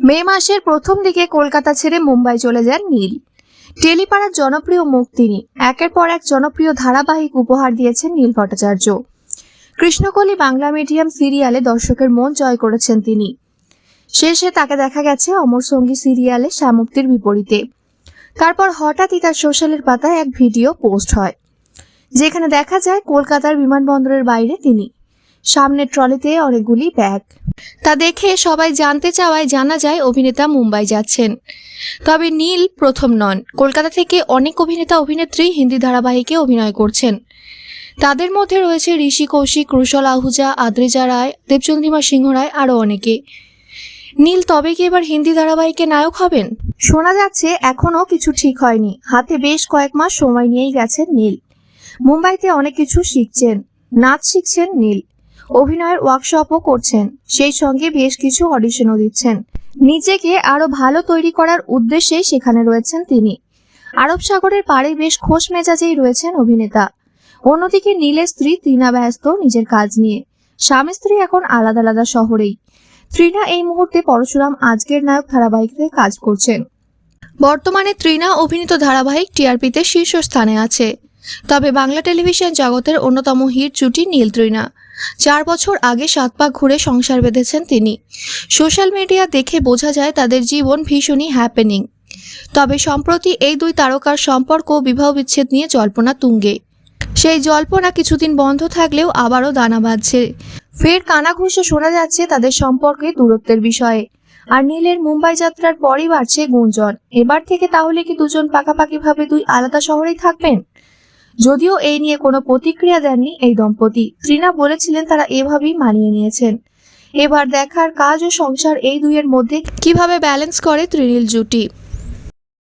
মে মাসের প্রথম দিকে কলকাতা ছেড়ে মুম্বাই চলে যান নীল। টেলিপাড়ার জনপ্রিয় মুখ তিনি। একের পর এক জনপ্রিয় ধারাবাহিক উপহার দিয়েছেন নীল ভট্টাচার্য। কৃষ্ণকলি বাংলা মিডিয়াম সিরিয়ালে দর্শকের মন জয় করেছেন তিনি। শেষে তাকে দেখা গেছে অমর সঙ্গী সিরিয়ালে শ্যামুক্তির বিপরীতে। তারপর হঠাৎই তার সোশ্যালের পাতায় এক ভিডিও পোস্ট হয়, যেখানে দেখা যায় কলকাতার বিমানবন্দরের বাইরে তিনি। সামনের ট্রলিতে অনেকগুলি ব্যাগ। তা দেখে সবাই জানতে চাওয়ায় জানা যায় অভিনেতা মুম্বাই যাচ্ছেন। তবে নীল প্রথম নন। কলকাতা থেকে অনেক অভিনেতা, অভিনেত্রী হিন্দি ধারাবাহিকে অভিনয় করছেন। তাদের মধ্যে রয়েছে ঋষি কৌশিক, রুশল আহুজা, আদ্রিজা রায়, দেবচন্দ্রিমা সিংহ রায় আরও অনেকে। নীল তবে কি এবার হিন্দি ধারাবাহিকে নায়ক হবেন? শোনা যাচ্ছে এখনও কিছু ঠিক হয়নি। হাতে বেশ কয়েক মাস সময় নিয়েই গেছেন নীল। মুম্বাইতে অনেক কিছু শিখছেন। নাচ শিখছেন নীল। অভিনয়ের ওয়ার্কশপও করছেন। সেই সঙ্গে বেশ কিছু অডিশনও দিচ্ছেন। নিজেকে আরও ভালো তৈরি করার উদ্দেশ্যে সেখানে রয়েছেন তিনি। আরব সাগরের পাড়ে বেশ খোশ মেজাজেই রয়েছেন অভিনেতা। অন্যদিকে নীলের স্ত্রী তৃণা ব্যস্ত নিজের কাজ নিয়ে। স্বামী স্ত্রী এখন আলাদা আলাদা শহরেই। তৃণা এই মুহূর্তে পরশুরাম আজকের নায়ক ধারাবাহিকে কাজ করছেন। বর্তমানে তৃণা অভিনীত ধারাবাহিক টিআরপিতে শীর্ষস্থানে আছে। তবে বাংলা টেলিভিশন জগতের অন্যতম হিট জুটি নীল তৃণা চার বছর আগে সাত পাক ঘুরে সংসার বেঁধেছেন তিনি। সোশ্যাল মিডিয়া দেখে বোঝা যায় তাদের জীবন ভীষণই হ্যাপেনিং তবে সম্প্রতি এই দুই তারকার সম্পর্ক বিবাহ বিচ্ছেদ নিয়ে জল্পনা তুঙ্গে। সেই জল্পনা কিছুদিন বন্ধ থাকলেও আবারও দানা বাঁধছে। ফের কানাঘুষো শোনা যাচ্ছে তাদের সম্পর্কে দূরত্বের বিষয়ে। আর নীলের মুম্বাই যাত্রার পরই বাড়ছে গুঞ্জন। এবার থেকে তাহলে কি দুজন পাকাপাকি ভাবে দুই আলাদা শহরেই থাকবেন? যদিও এই নিয়ে কোনো প্রতিক্রিয়া দেননি এই দম্পতি। ত্রিনা বলেছিলেন তারা এভাবেই মানিয়ে নিয়েছেন। এবার দেখার কাজ ও সংসার এই দুইয়ের মধ্যে কীভাবে ব্যালেন্স করে ত্রিনীল জুটি।